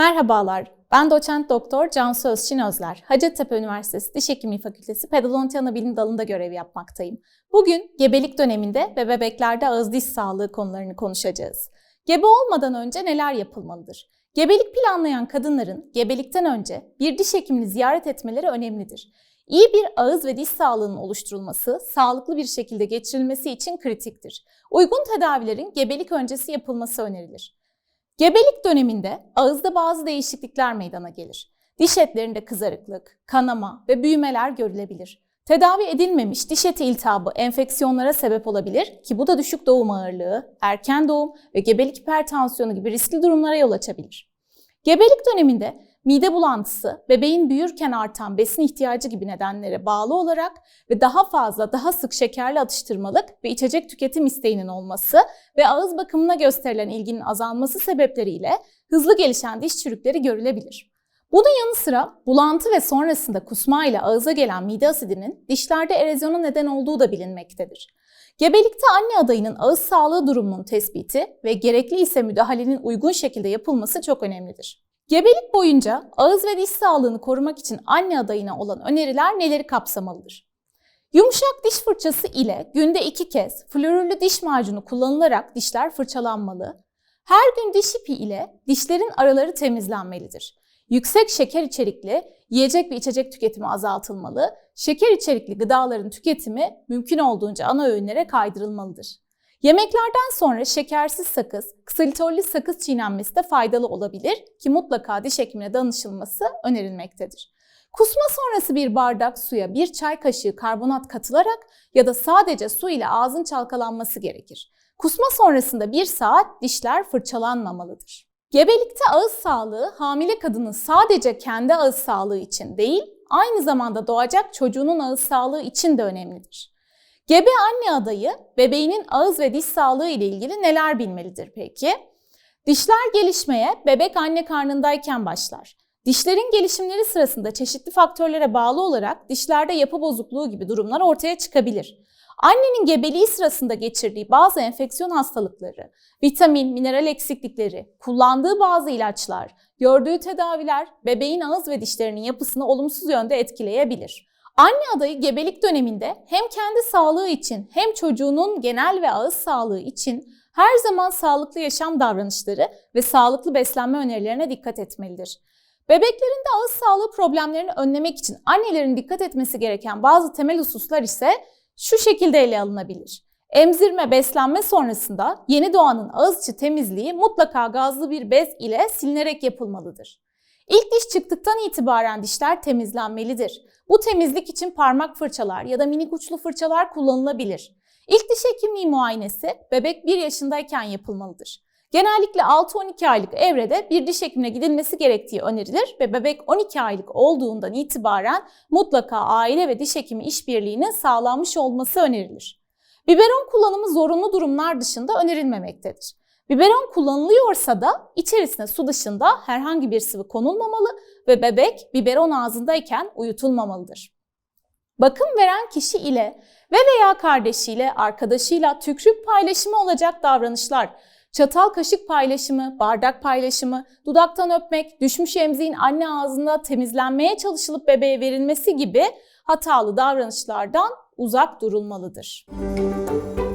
Merhabalar, ben doçent doktor Cansu Özçin Özler. Hacettepe Üniversitesi Diş Hekimliği Fakültesi Pedodonti Anabilim dalında görev yapmaktayım. Bugün gebelik döneminde ve bebeklerde ağız diş sağlığı konularını konuşacağız. Gebe olmadan önce neler yapılmalıdır? Gebelik planlayan kadınların gebelikten önce bir diş hekimini ziyaret etmeleri önemlidir. İyi bir ağız ve diş sağlığının oluşturulması, sağlıklı bir şekilde geçirilmesi için kritiktir. Uygun tedavilerin gebelik öncesi yapılması önerilir. Gebelik döneminde ağızda bazı değişiklikler meydana gelir. Diş etlerinde kızarıklık, kanama ve büyümeler görülebilir. Tedavi edilmemiş diş eti iltihabı enfeksiyonlara sebep olabilir ki bu da düşük doğum ağırlığı, erken doğum ve gebelik hipertansiyonu gibi riskli durumlara yol açabilir. Gebelik döneminde mide bulantısı, bebeğin büyürken artan besin ihtiyacı gibi nedenlere bağlı olarak ve daha fazla, daha sık şekerli atıştırmalık ve içecek tüketim isteğinin olması ve ağız bakımına gösterilen ilginin azalması sebepleriyle hızlı gelişen diş çürükleri görülebilir. Bunun yanı sıra bulantı ve sonrasında kusma ile ağıza gelen mide asidinin dişlerde erozyona neden olduğu da bilinmektedir. Gebelikte anne adayının ağız sağlığı durumunun tespiti ve gerekli ise müdahalenin uygun şekilde yapılması çok önemlidir. Gebelik boyunca ağız ve diş sağlığını korumak için anne adayına olan öneriler neleri kapsamalıdır? Yumuşak diş fırçası ile günde iki kez florürlü diş macunu kullanılarak dişler fırçalanmalı. Her gün diş ipi ile dişlerin araları temizlenmelidir. Yüksek şeker içerikli yiyecek ve içecek tüketimi azaltılmalı. Şeker içerikli gıdaların tüketimi mümkün olduğunca ana öğünlere kaydırılmalıdır. Yemeklerden sonra şekersiz sakız, ksalitollü sakız çiğnenmesi de faydalı olabilir ki mutlaka diş hekimine danışılması önerilmektedir. Kusma sonrası bir bardak suya bir çay kaşığı karbonat katılarak ya da sadece su ile ağzın çalkalanması gerekir. Kusma sonrasında bir saat dişler fırçalanmamalıdır. Gebelikte ağız sağlığı hamile kadının sadece kendi ağız sağlığı için değil, aynı zamanda doğacak çocuğunun ağız sağlığı için de önemlidir. Gebe anne adayı bebeğinin ağız ve diş sağlığı ile ilgili neler bilmelidir peki? Dişler gelişmeye bebek anne karnındayken başlar. Dişlerin gelişimleri sırasında çeşitli faktörlere bağlı olarak dişlerde yapı bozukluğu gibi durumlar ortaya çıkabilir. Annenin gebeliği sırasında geçirdiği bazı enfeksiyon hastalıkları, vitamin, mineral eksiklikleri, kullandığı bazı ilaçlar, gördüğü tedaviler bebeğin ağız ve dişlerinin yapısını olumsuz yönde etkileyebilir. Anne adayı gebelik döneminde hem kendi sağlığı için hem çocuğunun genel ve ağız sağlığı için her zaman sağlıklı yaşam davranışları ve sağlıklı beslenme önerilerine dikkat etmelidir. Bebeklerin de ağız sağlığı problemlerini önlemek için annelerin dikkat etmesi gereken bazı temel hususlar ise şu şekilde ele alınabilir. Emzirme, beslenme sonrasında yeni doğanın ağız içi temizliği mutlaka gazlı bir bez ile silinerek yapılmalıdır. İlk diş çıktıktan itibaren dişler temizlenmelidir. Bu temizlik için parmak fırçalar ya da minik uçlu fırçalar kullanılabilir. İlk diş hekimliği muayenesi bebek 1 yaşındayken yapılmalıdır. Genellikle 6-12 aylık evrede bir diş hekimine gidilmesi gerektiği önerilir ve bebek 12 aylık olduğundan itibaren mutlaka aile ve diş hekimi işbirliğinin sağlanmış olması önerilir. Biberon kullanımı zorunlu durumlar dışında önerilmemektedir. Biberon kullanılıyorsa da içerisine su dışında herhangi bir sıvı konulmamalı ve bebek biberon ağzındayken uyutulmamalıdır. Bakım veren kişi ile ve veya kardeşiyle, arkadaşıyla tükrük paylaşımı olacak davranışlar, çatal kaşık paylaşımı, bardak paylaşımı, dudaktan öpmek, düşmüş emziğin anne ağzında temizlenmeye çalışılıp bebeğe verilmesi gibi hatalı davranışlardan uzak durulmalıdır. Müzik